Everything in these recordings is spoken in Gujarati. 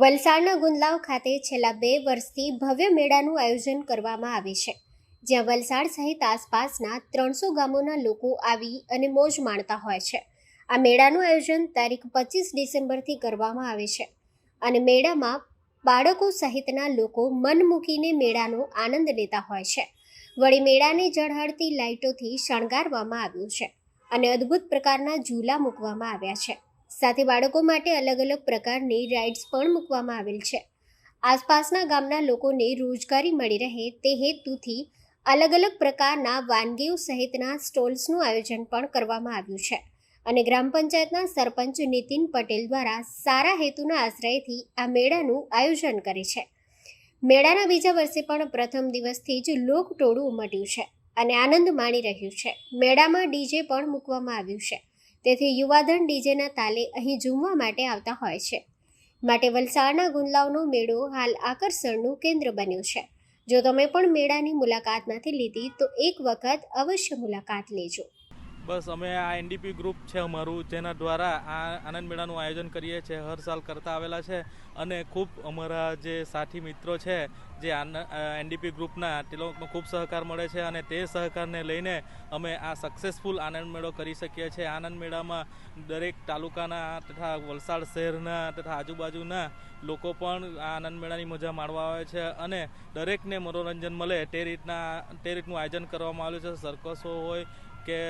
વલસાડના ગુંદલાવ ખાતે છેલ્લા બે વર્ષથી ભવ્ય મેળાનું આયોજન કરવામાં આવે છે, જ્યાં વલસાડ સહિત આસપાસના ત્રણસો ગામોના લોકો આવી અને મોજ માણતા હોય છે. આ મેળાનું આયોજન તારીખ પચીસ ડિસેમ્બરથી કરવામાં આવે છે અને મેળામાં બાળકો સહિતના લોકો મન મૂકીને મેળાનો આનંદ લેતા હોય છે. વળી મેળાને ઝળહળતી લાઇટોથી શણગારવામાં આવ્યું છે અને અદ્ભુત પ્રકારના ઝૂલા મૂકવામાં આવ્યા છે. સાથે બાળકો માટે અલગ અલગ પ્રકારની રાઇડ્સ પણ મૂકવામાં આવેલ છે. આસપાસના ગામના લોકોને રોજગારી મળી રહે તે હેતુથી અલગ અલગ પ્રકારના વાનગીઓ સહિતના સ્ટોલ્સનું આયોજન પણ કરવામાં આવ્યું છે અને ગ્રામ પંચાયતના સરપંચ નીતિન પટેલ દ્વારા સારા હેતુના આશ્રયથી આ મેળાનું આયોજન કરે છે. મેળાના બીજા વર્ષે પણ પ્રથમ દિવસથી જ લોકટોળું ઉમટ્યું છે અને આનંદ માણી રહ્યું છે. મેળામાં ડીજે પણ મૂકવામાં આવ્યું છે. તેથી યુવાધન ડીજેના તાલે અહીં ઝૂમવા માટે આવતા હોય છે. માટે વલસાડના ગુંદલાવનો મેળો હાલ આકર્ષણનું કેન્દ્ર બન્યું છે. જો તમે પણ મેળાની મુલાકાત નથી લીધી, તો એક વખત અવશ્ય મુલાકાત લેજો. બસ અમે આ એનડીપી ગ્રુપ છે અમારું, જેના દ્વારા આ આનંદ મેળાનું આયોજન કરીએ છીએ, હર સાલ કરતા આવેલા છે. અને ખૂબ અમારા જે સાથી મિત્રો છે, જે એનડીપી ગ્રુપના તે લોકોનો ખૂબ સહકાર મળે છે અને તે સહકારને લઈને અમે આ સક્સેસફુલ આનંદ મેળો કરી શકીએ છીએ. આનંદ મેળામાં દરેક તાલુકાના તથા વલસાડ શહેરના તથા આજુબાજુના લોકો પણ આ આનંદ મેળાની મજા માણવા આવે છે અને દરેકને મનોરંજન મળે. તે રીતના, તે રીતનું આયોજન કરવામાં આવ્યું છે. સર્કસો હોય કે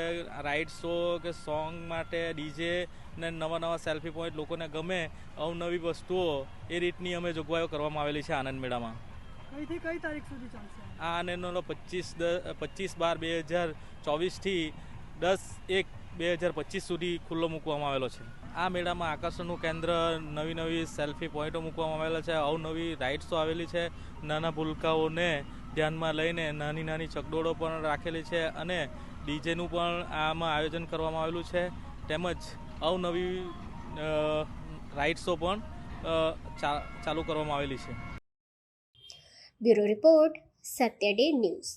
રાઇડ શો કે સોંગ માટે ડીજે ને નવા નવા સેલ્ફી પોઈન્ટ લોકોને ગમે અવનવી વસ્તુઓ એ રીતની અમે જોગવાઈઓ કરવામાં આવેલી છે આનંદ મેળામાં. કઈથી કઈ તારીખ સુધી ચાલશે? આ આનંદનો પચીસ પચીસ બાર બે હજાર ચોવીસથી દસ એક બે હજાર પચીસ સુધી ખુલ્લો મૂકવામાં આવેલો છે. આ મેળામાં આકર્ષણનું કેન્દ્ર નવી નવી સેલ્ફી પોઈન્ટો મૂકવામાં આવેલા છે અવનવી રાઇડ્સો આવેલી છે નાના ભૂલકાઓને ધ્યાનમાં લઈને નાની નાની ચકડોળો પણ રાખેલી છે અને ડીજેનું પણ આમાં આયોજન કરવામાં આવેલું છે. તેમજ અવનવી રાઇડ્સો પણ ચાલુ કરવામાં આવેલી છે. Bureau report Satya news.